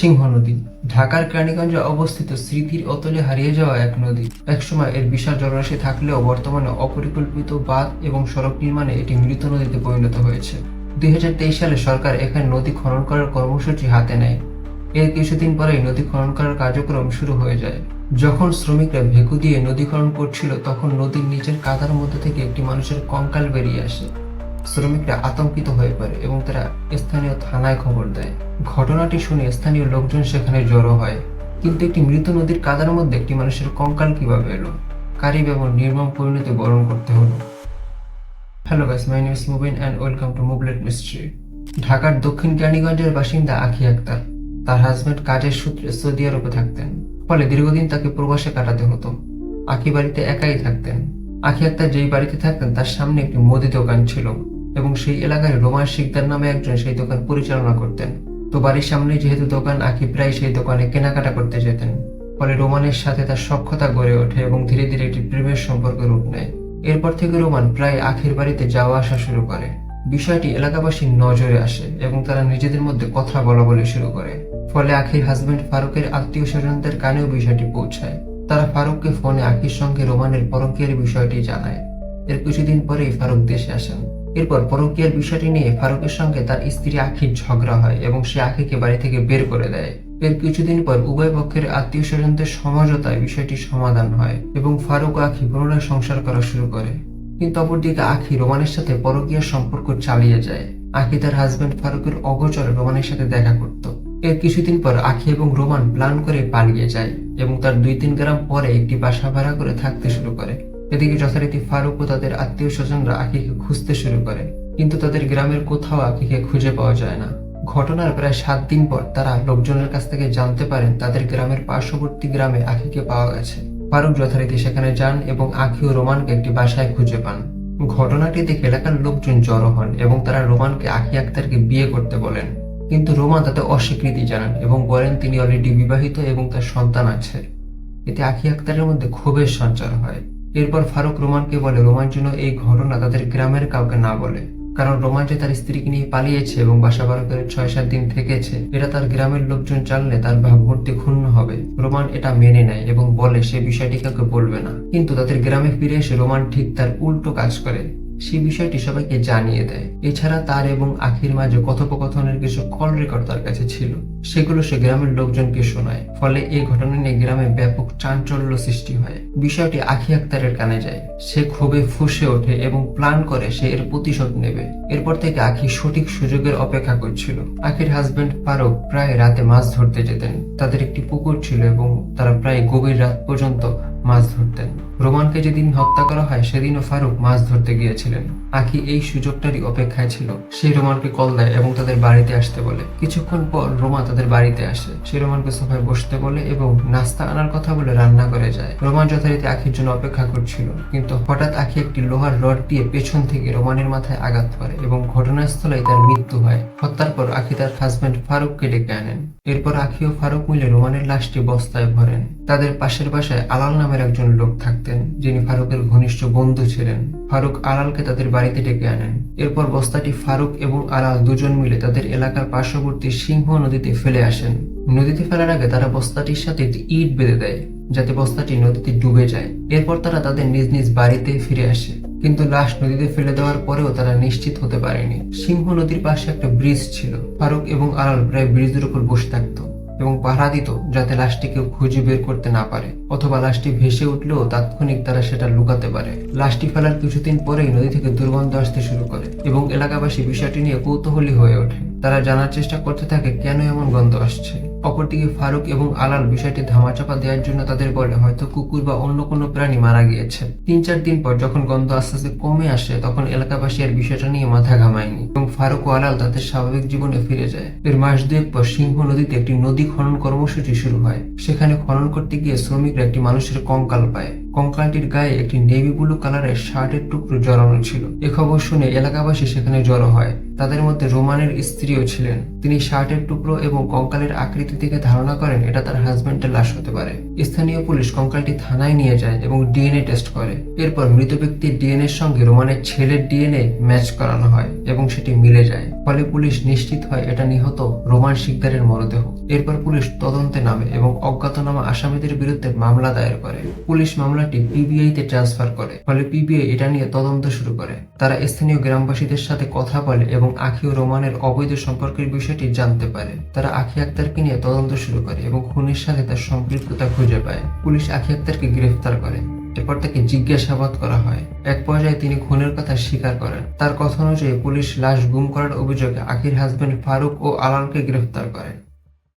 সিংহ নদী। ঢাকার কেরানীগঞ্জে অবস্থিত স্মৃতির অতলে হারিয়ে যাওয়া এক নদী। একসময় এর বিশাল জলরাশি থাকলেও বর্তমানে অপরিকল্পিত বাঁধ এবং সড়ক নির্মাণে এটি মৃত নদীতে পরিণত হয়েছে। দুই সালে সরকার এখানে নদী খনন করার কর্মসূচি হাতে নেয়। এর কিছুদিন পরেই নদী খনন করার কার্যক্রম শুরু হয়ে যায়। যখন শ্রমিকরা ভেকু দিয়ে নদী খনন করছিল, তখন নদীর নিচের কাদার মধ্যে থেকে একটি মানুষের কঙ্কাল বেরিয়ে আসে। শ্রমিকরা আতঙ্কিত হয়ে পড়ে এবং তারা স্থানীয় থানায় খবর দেয়। ঘটনাটি শুনে স্থানীয় লোকজন সেখানে জড়ো হয়। কিন্তু একটি মৃত নদীর কাদার মধ্যে একটি মানুষের কঙ্কাল কীভাবে এলো? কারিব এবং নির্মম পরিণতি বরণ করতে হলো? Hello guys my name is Mubin and welcome to মুবলেট mystery ঢাকার দক্ষিণ কেরানীগঞ্জের বাসিন্দা আখি আক্তার। তার হাজবেন্ড কাজের সূত্রে সৌদি আরবে থাকতেন। ফলে দীর্ঘদিন তাকে প্রবাসে কাটাতে হতো। আখি বাড়িতে একাই থাকতেন। আখি আক্তার যেই বাড়িতে থাকতেন, তার সামনে একটি মুদি দোকান ছিল এবং সেই এলাকায় রোমান শিকদার নামে একজন সেই দোকান পরিচালনা করতেন। তো বাড়ির সামনে যেহেতু দোকান, আখি প্রায় সেই দোকানে কেনাকাটা করতে যেতেন। ফলে রোমানের সাথে তার সক্ষতা গড়ে ওঠে এবং ধীরে ধীরে একটি প্রেমের সম্পর্ক রূপ নেয়। এরপর থেকে রোমান প্রায় আখির বাড়িতে যাওয়া আসা শুরু করে। বিষয়টি এলাকাবাসীর নজরে আসে এবং তারা নিজেদের মধ্যে কথা বলা বলে শুরু করে। ফলে আখির হাজবেন্ড ফারুকের আত্মীয় স্বজনদের কানেও বিষয়টি পৌঁছায়। তারা ফারুককে ফোনে আখির সঙ্গে রোমানের পরকীয়ার বিষয়টি জানায়। এর কিছুদিন পরেই ফারুক দেশে আসেন। এরপর পরকীয়ার বিষয়টি নিয়ে ফারুকের সঙ্গে তার স্ত্রী আখির ঝগড়া হয় এবং সে আখিকে বাড়ি থেকে বের করে দেয়। এর কিছুদিন পর উভয় পক্ষের আত্মীয় স্বজনদের সমঝোতায় বিষয়টি সমাধান হয় এবং ফারুক আখি পুনরায় সংসার করা শুরু করে। কিন্তু অপরদিকে আখি রোমানের সাথে পরকীয়ার সম্পর্ক চালিয়ে যায়। আখি তার হাজবেন্ড ফারুকের অগোচরে রোমানের সাথে দেখা করত। এর কিছুদিন পর আখি এবং রোমান প্ল্যান করে পালিয়ে যায় এবং তার দুই তিন গ্রাম পরে একটি বাসা ভাড়া করে থাকতে শুরু করে। এদিকে যথারীতি ফারুক ও তাদের আত্মীয় স্বজনরা আখিকে খুঁজতে শুরু করে, কিন্তু তাদের গ্রামের কোথাও আখিকে খুঁজে পাওয়া যায় না। ঘটনার প্রায় সাত দিন পর তারা লোকজনের কাছ থেকে জানতে পারেন তাদের গ্রামের পার্শ্ববর্তী গ্রামে আখিকে পাওয়া গেছে। ফারুক যথারীতি সেখানে যান এবং আখি ও রোমানকে একটি বাসায় খুঁজে পান। ঘটনাটি দেখে এলাকার লোকজন জড়ো হন এবং তারা রোমানকে আখি আক্তারকে বিয়ে করতে বলেন। কিন্তু রোমান তাতে অস্বীকৃতি জানান এবং বলেন তিনি অলরেডি বিবাহিত এবং তার সন্তান আছে। এতে আখি আক্তারের মধ্যে ক্ষোভের সঞ্চার হয়। এরপর ফারুক রোমানকে বলে, রোমান যেন এই ঘটনা তাদের গ্রামের কাউকে না বলে। কারণ রোমান যে তার স্ত্রীকে নিয়ে পালিয়েছে এবং বাসা বারো করে ছয় সাত দিন থেকেছে, এটা তার গ্রামের লোকজন জানলে তার ভাবমূর্তি ক্ষুণ্ণ হবে। রোমান এটা মেনে নেয় এবং বলে, সে বিষয়টি কাউকে বলবে না। কিন্তু তাদের গ্রামে ফিরে এসে রোমান ঠিক তার উল্টো কাজ করে। সেই বিষয়টি সবাইকে জানিয়ে দেয়। এছাড়া তার এবং আখির মাঝে কথোপকথনের কিছু কল রেকর্ড তার কাছে ছিল। সেগুলো সে গ্রামের লোকজনকে শোনায়। ফলে এই ঘটনা নিয়ে গ্রামে ব্যাপক চাঞ্চল্য সৃষ্টি হয়। বিষয়টি আখি আক্তারের কানে যায়। সে ক্ষোভে ফুসে ওঠে এবং প্ল্যান করে সে এর প্রতিশোধ নেবে। এরপর থেকে আখি সঠিক সুযোগের অপেক্ষা করছিল। আখির হাজবেন্ড ফারুক প্রায় রাতে মাছ ধরতে যেতেন। তাদের একটি পুকুর ছিল এবং তারা প্রায় গভীর রাত পর্যন্ত মাছ ধরতেন। রোমানকে যেদিন হত্যা করা হয়, সেদিনও ফারুক মাছ ধরতে গিয়েছিলেন। আখি এই সুযোগটারই অপেক্ষায় ছিল। সে রোমানকে কল দেয় এবং তাদের বাড়িতে আসতে বলে। কিছুক্ষণ পর রোমান তাদের বাড়িতে আসে। সে রোমানকে সোফায় বসতে বলে এবং নাস্তা আনার কথা বলে রান্না করে যায়। রোমান যথারীতি আখির জন্য অপেক্ষা করছিল, কিন্তু হঠাৎ আখি একটি লোহার রড দিয়ে পেছন থেকে রোমানের মাথায় আঘাত করে এবং ঘটনাস্থলেই তার মৃত্যু হয়। হত্যার পর আখি তার হাজবেন্ড ফারুককে ডেকে আনেন। এরপর আখি ও ফারুক মিলে রোমানের লাশটি বস্তায় ভরেন। তাদের পাশের বাসায় আলাল নামের একজন লোক থাকতেন যিনি ফারুকের ঘনিষ্ঠ বন্ধু ছিলেন। ফারুক আলালকে তাদের বাড়িতে ডেকে আনেন। এরপর বস্তাটি ফারুক এবং আলাল দুজন মিলে তাদের এলাকার পার্শ্ববর্তী সিংহ নদীতে ফেলে আসেন। নদীতে ফেলার আগে তারা বস্তাটির সাথে ইট বেঁধে দেয়, যাতে বস্তাটি নদীতে ডুবে যায়। এরপর তারা তাদের নিজ নিজ বাড়িতে ফিরে আসে। কিন্তু লাশ নদীতে ফেলে দেওয়ার পরেও তারা নিশ্চিত হতে পারেনি। সিংহ নদীর পাশে একটা ব্রিজ ছিল। ফারুক এবং আলাল প্রায় ব্রিজের উপর বসে থাকতো। এবং পাহারা দিত যাতে লাশটি কেউ খুঁজে বের করতে না পারে, অথবা লাশটি ভেসে উঠলেও তাৎক্ষণিক তারা সেটা লুকাতে পারে। লাশটি ফেলার কিছুদিন পরেই নদী থেকে দুর্গন্ধ আসতে শুরু করে এবং এলাকাবাসী বিষয়টি নিয়ে কৌতূহলী হয়ে ওঠে। তারা জানার চেষ্টা করতে থাকে, কেন এমন গন্ধ আসছে? অপরদিকে ফারুক এবং আলাল বিষয়টি ধামাচাপা দেওয়ার জন্য তাদের বলে হয়তো কুকুর বা অন্য কোনো প্রাণী মারা গিয়েছে। তিন চার দিন পর যখন গন্ধ আস্তে আস্তে কমে আসে, তখন এলাকাবাসী আর বিষয়টা নিয়ে মাথা ঘামায়নি এবং ফারুক ও আলাল তাদের স্বাভাবিক জীবনে ফিরে যায়। এর মাস দুয়েক পর সিংহ নদীতে একটি নদী খনন কর্মসূচি শুরু হয়। সেখানে খনন করতে গিয়ে শ্রমিকরা একটি মানুষের কঙ্কাল পায়। কঙ্কালটির গায়ে একটি নেভি ব্লু কালারের শার্টের টুকরো জড়ানো ছিল। এ খবর শুনে এলাকাবাসী সেখানে জড়ো হয়। তাদের মধ্যে রোমানের স্ত্রীও ছিলেন। তিনি শার্টের টুকরো এবং কঙ্কালের আকৃতি থেকে ধারণা করেন, এটা তার হাজবেন্ডের লাশ হতে পারে। স্থানীয় পুলিশ কঙ্কালটি থানায় নিয়ে যায় এবং ডিএনএ টেস্ট করে। এরপর মৃত ব্যক্তির ডিএনএ এর সঙ্গে রোমানের ছেলের ডিএনএ ম্যাচ করানো হয় এবং সেটি মিলে যায়। ফলে পুলিশ নিশ্চিত হয় এটা নিহত রোমান শিকদারের মরদেহ। এরপর পুলিশ তদন্তে নামে এবং অজ্ঞাতনামা আসামিদের বিরুদ্ধে মামলা দায়ের করে। পুলিশ মামলাটি পিবিআই তে ট্রান্সফার করে, ফলে পিবিআই এটা নিয়ে তদন্ত শুরু করে। তারা স্থানীয় গ্রামবাসীদের সাথে কথা বলে এবং আখি ও রোমানের অবৈধ সম্পর্কের বিষয়টি জানতে পারে। তারা আখি আক্তারকে নিয়ে তদন্ত শুরু করে এবং খুনের সাথে তার সম্পৃক্ততা খুঁজে পায়। পুলিশ আখি আক্তারকে গ্রেফতার করে। এরপর তাকে জিজ্ঞাসাবাদ করা হয়। এক পর্যায়ে তিনি খুনের কথা স্বীকার করেন। তার কথা অনুযায়ী পুলিশ লাশ গুম করার অভিযোগে আখির হাজবেন্ড ফারুক ও আলালকে গ্রেফতার করে।